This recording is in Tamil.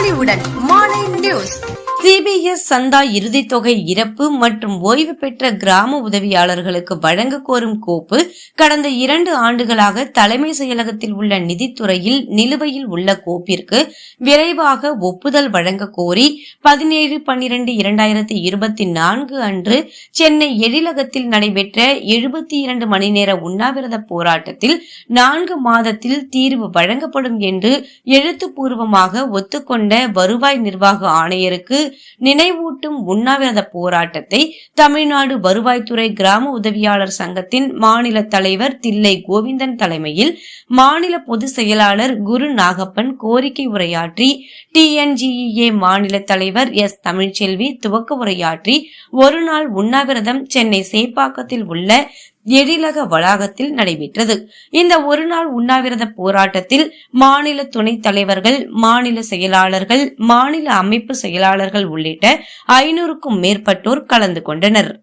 பொலிவுடன் மார்னிங் நியூஸ் சிபிஎஸ் சந்தா இறுதித் தொகை இறப்பு மற்றும் ஓய்வு பெற்ற கிராம உதவியாளர்களுக்கு வழங்க கோரும் கோப்பு கடந்த இரண்டு ஆண்டுகளாக தலைமை செயலகத்தில் உள்ள நிதித்துறையில் நிலுவையில் உள்ள கோப்பிற்கு விரைவாக ஒப்புதல் வழங்க கோரி பதினேழு பன்னிரண்டு இரண்டாயிரத்தி இருபத்தி நான்கு அன்று சென்னை எழிலகத்தில் நடைபெற்ற எழுபத்தி இரண்டு மணி நேர உண்ணாவிரத போராட்டத்தில் நான்கு மாதத்தில் தீர்வு வழங்கப்படும் என்று எழுத்துப்பூர்வமாக ஒத்துக்கொண்ட வருவாய் நிர்வாக ஆணையருக்கு நினைவூட்டும் உண்ணாவிரத போராட்டத்தை தமிழ்நாடு வருவாய்த்துறை கிராம உதவியாளர் சங்கத்தின் மாநில தலைவர் தில்லை கோவிந்தன் தலைமையில் மாநில பொதுச் செயலாளர் குரு நாகப்பன் கோரிக்கை உரையாற்றி டிஎன்ஜிஇஏ மாநில தலைவர் எஸ் தமிழ்ச்செல்வி துவக்க உரையாற்றி ஒருநாள் உண்ணாவிரதம் சென்னை சேப்பாக்கத்தில் உள்ள எழிலக வளாகத்தில் நடைபெற்றது. இந்த ஒருநாள் உண்ணாவிரத போராட்டத்தில் மாநில துணைத் தலைவர்கள் மாநில செயலாளர்கள் மாநில அமைப்பு செயலாளர்கள் உள்ளிட்ட ஐநூறுக்கும் மேற்பட்டோர் கலந்து கொண்டனர்.